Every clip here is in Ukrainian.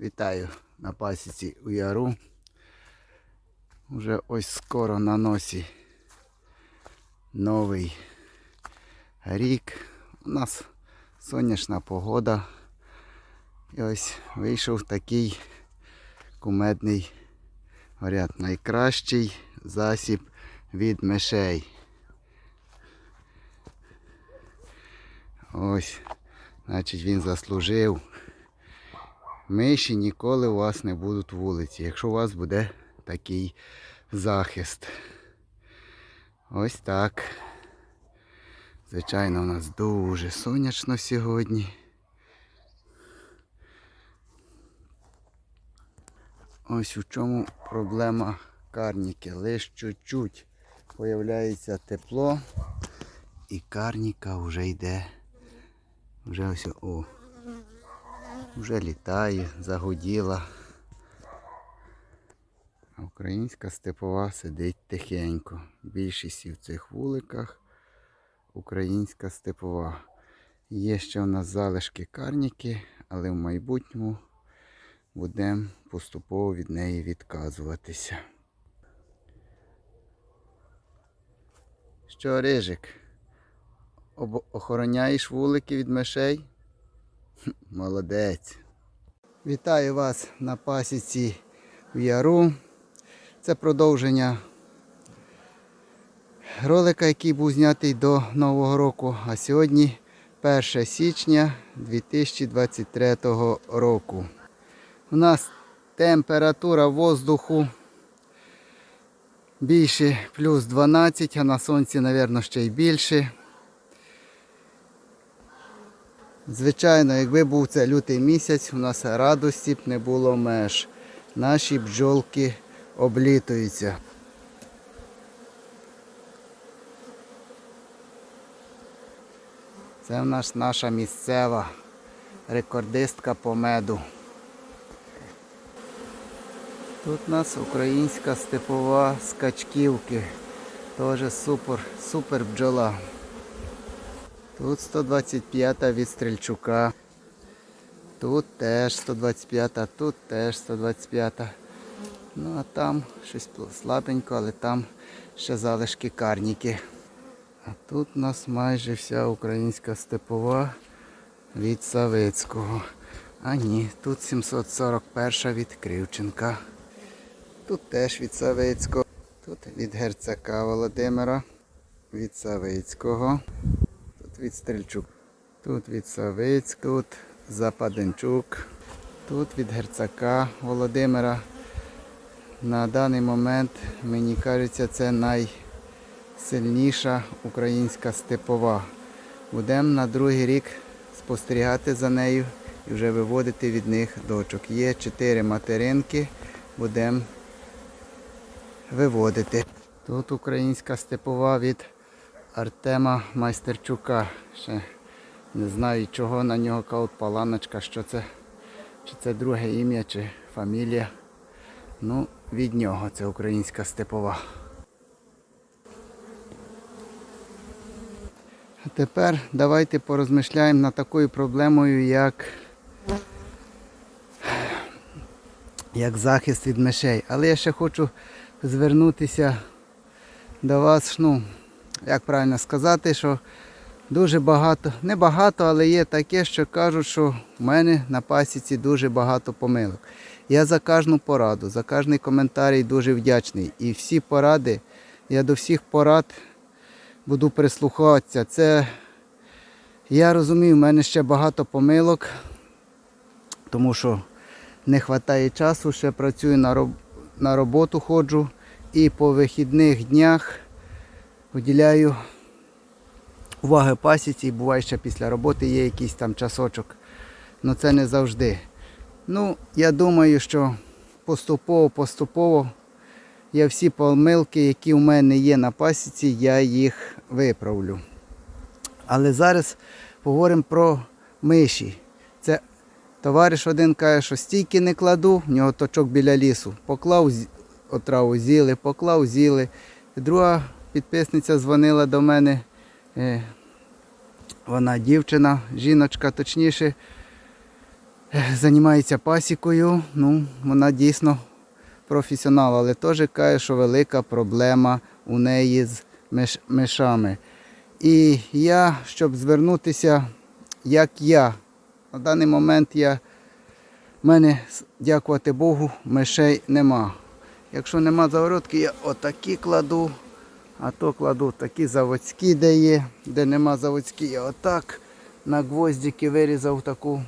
Вітаю на пасіці у яру. Уже ось скоро на носі новий рік. У нас сонячна погода. І ось вийшов такий кумедний говорять, найкращий засіб від мишей. Ось, значить він заслужив. Миші ніколи у вас не будуть вулиці, якщо у вас буде такий захист. Ось так. Звичайно, у нас дуже сонячно сьогодні. Ось у чому проблема карніки. Лише чуть-чуть появляється тепло і карніка вже йде. Вже ось о. Вже літає, загуділа. А українська степова сидить тихенько. Більшість в цих вуликах українська степова. Є ще у нас залишки карніки, але в майбутньому будемо поступово від неї відказуватися. Що, Рижик? Охороняєш вулики від мишей? Молодець. Вітаю вас на пасіці в Яру. Це продовження ролика, який був знятий до Нового року. А сьогодні 1 січня 2023 року. У нас температура воздуху більше плюс 12, а на сонці, мабуть, ще й більше. Звичайно, якби був це лютий місяць, у нас радості б не було меж. Наші бджолки облітуються. Це в нас наша місцева рекордистка по меду. Тут у нас українська степова скачківки. Теж супер, супер бджола. Тут 125-та від Стрельчука. Тут теж 125-та, тут теж 125-та. Ну а там щось слабенько, але там ще залишки карніки. А тут у нас майже вся українська степова від Савицького. А ні, тут 741 від Кривченка. Тут теж від Савицького. Тут від герцака Володимира, від Савицького. Від Стрельчук. Тут від Савицького, Западенчук. Тут від герцака Володимира. На даний момент, мені кажеться, це найсильніша українська степова. Будемо на другий рік спостерігати за нею і вже виводити від них дочок. Є чотири материнки, будемо виводити. Тут українська степова від Артема Майстерчука. Ще не знаю чого на нього кажуть паланочка, що це, чи це друге ім'я, чи фамілія. Ну, від нього це українська степова. А тепер давайте порозмишляємо над такою проблемою, як, як захист від мишей. Але я ще хочу звернутися до вас, ну, як правильно сказати, що дуже багато, не багато, але є таке, що кажуть, що в мене на пасіці дуже багато помилок. Я за кожну пораду, за кожний коментарій дуже вдячний. І всі поради, я до всіх порад буду прислухатися. Це я розумію, в мене ще багато помилок, тому що не вистачає часу, ще працюю на, роб... на роботу ходжу і по вихідних днях виділяю уваги пасіці, буває ще після роботи є якийсь там часочок. але це не завжди. Ну, я думаю, що поступово-поступово я всі помилки, які у мене є на пасіці, я їх виправлю. Але зараз поговоримо про миші. Це товариш один каже, що стійки не кладу, в нього точок біля лісу. Поклав отраву з'їли, поклав з'їли. Друга підписниця дзвонила до мене. е, Вона дівчина, жіночка, точніше, е, займається пасікою. Ну, вона дійсно професіонал, але теж каже, що велика проблема у неї з мишами. І я, щоб звернутися, як я, на даний момент я, в мене, дякувати Богу, мишей нема. Якщо нема загородки, я отакі кладу, а то кладу такі заводські, де є, де нема заводські, я отак на гвоздики вирізав таку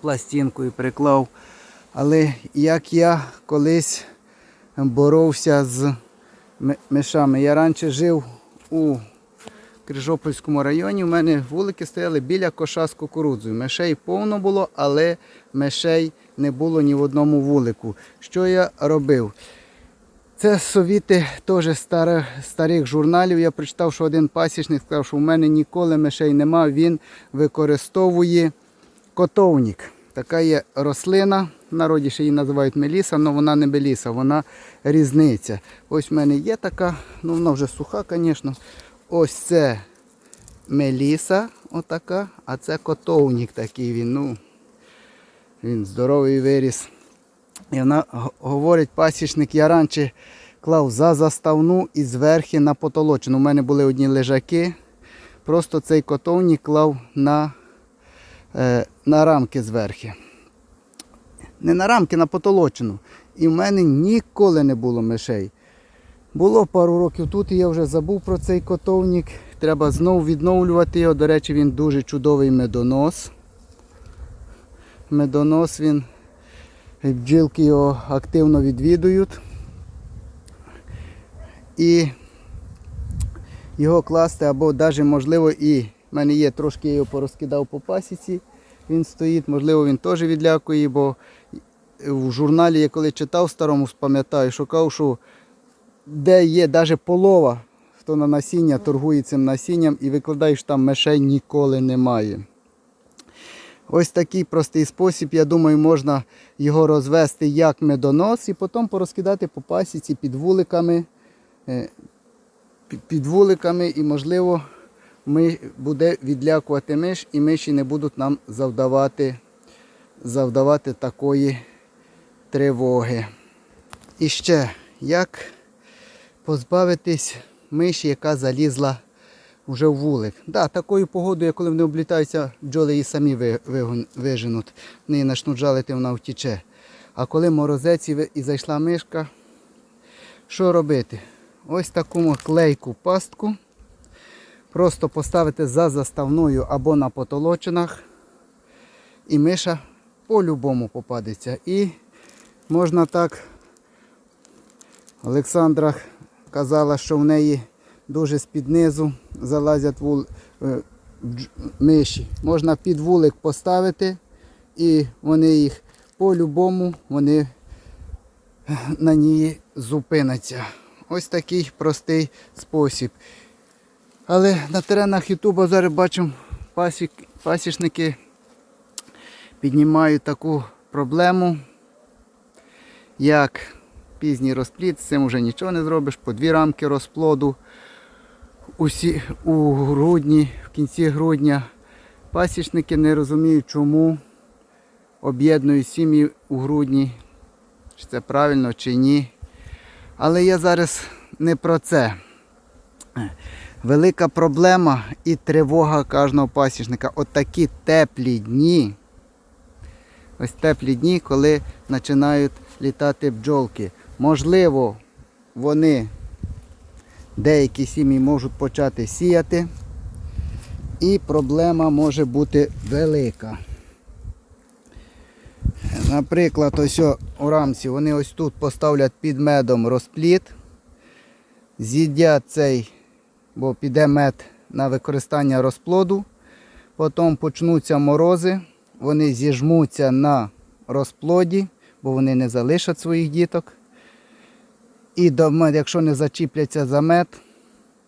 пластинку і приклав. Але як я колись боровся з мишами. Я раніше жив у Крижопольському районі. У мене вулики стояли біля коша з кукурудзою. Мишей повно було, але мишей не було ні в одному вулику. Що я робив? Це совіти теж старих, старих журналів. Я прочитав, що один пасічник сказав, що у мене ніколи мишей нема. Він використовує котовник. Така є рослина, в народі ще її називають меліса, але вона не меліса, вона різниця. Ось в мене є така, ну вона вже суха, звісно. Ось це меліса, отака, а це котовник такий він. ну, Він здоровий виріс. І вона говорить, пасічник, я раніше клав за заставну і зверхи на потолочину. У мене були одні лежаки. Просто цей котовник клав на, е, на рамки зверхи. Не на рамки, на потолочину. І в мене ніколи не було мишей. Було пару років тут, і я вже забув про цей котовник. Треба знову відновлювати його. До речі, він дуже чудовий медонос. Медонос він бджілки його активно відвідують. І його класти або навіть можливо і в мене є трошки його порозкидав по пасіці. Він стоїть, можливо, він теж відлякує, бо в журналі я коли читав старому, пам'ятаю, шукав, що де є навіть полова, хто на насіння торгує цим насінням і викладаєш там мишей ніколи немає. Ось такий простий спосіб, я думаю, можна його розвести як медонос і потім порозкидати по пасіці під вуликами. е, під- вуликами і, можливо, ми, буде відлякувати миш, і миші не будуть нам завдавати, завдавати такої тривоги. І ще, як позбавитись миші, яка залізла вже в вулик. Да, такою погодою, коли вони облітаються, бджоли її самі виженуть. Вони почнуть жалити, вона втіче. А коли морозець і зайшла мишка, що робити? Ось таку клейку пастку. Просто поставити за заставною або на потолочинах. І миша по-любому попадеться. І можна так. Олександра казала, що в неї дуже з-під низу залазять вул... е, миші. Можна під вулик поставити, і вони їх по-любому вони на ній зупиняться. Ось такий простий спосіб. Але на теренах Ютуба зараз бачимо, пасік, пасічники піднімають таку проблему, як пізній розплід, з цим вже нічого не зробиш, по дві рамки розплоду усі, у грудні, в кінці грудня. Пасічники не розуміють, чому об'єднують сім'ї у грудні, чи це правильно, чи ні. Але я зараз не про це. Велика проблема і тривога кожного пасічника. От такі теплі дні. Ось теплі дні, коли починають літати бджолки. Можливо, вони деякі сім'ї можуть почати сіяти. І проблема може бути велика. Наприклад, ось у рамці вони ось тут поставлять під медом розпліт, з'їдять цей, бо піде мед на використання розплоду. Потім почнуться морози, вони зіжмуться на розплоді, бо вони не залишать своїх діток. І до якщо не зачіпляться за мед,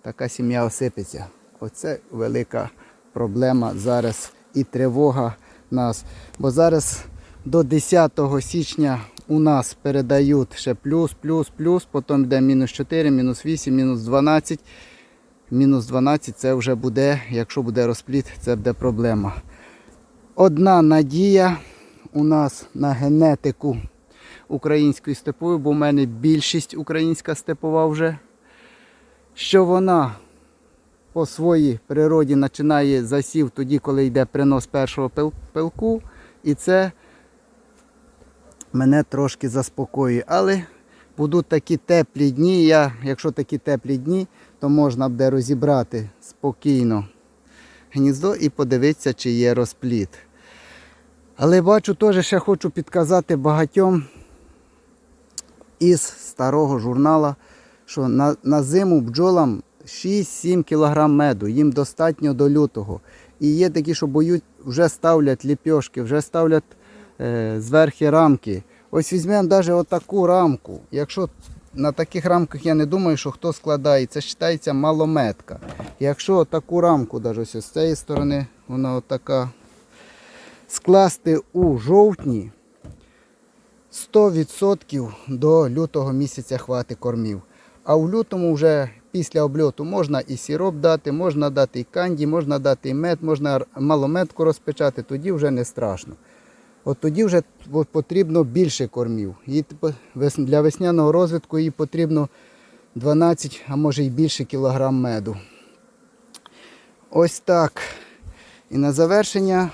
така сім'я осипеться. Оце велика проблема зараз і тривога нас. Бо зараз до 10 січня у нас передають ще плюс, плюс, плюс, потім йде мінус 4, мінус 8, мінус 12. Мінус 12 це вже буде, якщо буде розпліт, це буде проблема. Одна надія у нас на генетику української степової, бо в мене більшість українська степова вже, що вона по своїй природі починає засів тоді, коли йде принос першого пилку, і це мене трошки заспокоює. Але будуть такі теплі дні. Я, якщо такі теплі дні, то можна буде розібрати спокійно гніздо і подивитися, чи є розпліт. Але бачу, теж ще хочу підказати багатьом із старого журнала, що на, на зиму бджолам 6-7 кг меду, їм достатньо до лютого. І є такі, що боють, вже ставлять ліпьошки, вже ставлять е, зверхи рамки. Ось візьмемо навіть отаку рамку. Якщо на таких рамках я не думаю, що хто складає, це вважається малометка. Якщо таку рамку, навіть ось з цієї сторони, вона отака, скласти у жовтні, 100% до лютого місяця хвати кормів. А в лютому вже після обльоту можна і сироп дати, можна дати і канді, можна дати і мед, можна малометку розпечати, тоді вже не страшно. От тоді вже потрібно більше кормів. Вес- для весняного розвитку їй потрібно 12, а може й більше кілограм меду. Ось так. І на завершення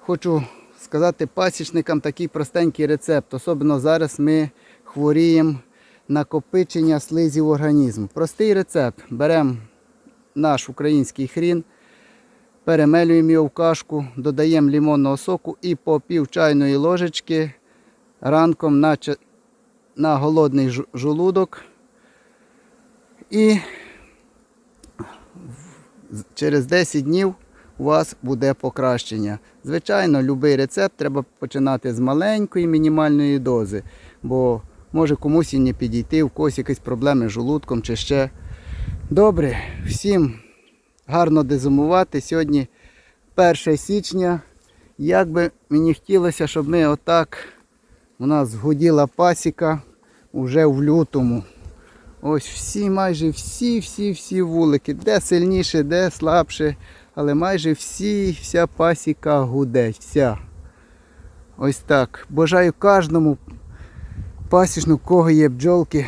хочу сказати пасічникам такий простенький рецепт. Особливо зараз ми хворіємо накопичення слизів організм. Простий рецепт. Беремо наш український хрін, перемелюємо його в кашку, додаємо лимонного соку і по пів чайної ложечки ранком на, на голодний жолудок. І через 10 днів у вас буде покращення. Звичайно, будь-який рецепт треба починати з маленької мінімальної дози, бо може комусь і не підійти, у когось якісь проблеми з желудком чи ще. Добре, всім гарно дезумувати. Сьогодні 1 січня. Як би мені хотілося, щоб ми отак, у нас гуділа пасіка вже в лютому. Ось всі, майже всі, всі, всі вулики, де сильніше, де слабше, але майже всі, вся пасіка гудеть, вся. Ось так. Бажаю кожному пасічну, кого є бджолки,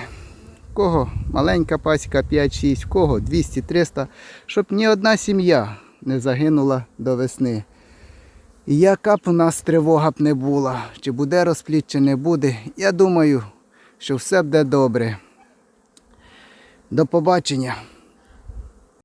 кого маленька пасіка 5-6, кого 200-300, щоб ні одна сім'я не загинула до весни. І яка б у нас тривога б не була, чи буде розпліт, чи не буде, я думаю, що все буде добре. До побачення.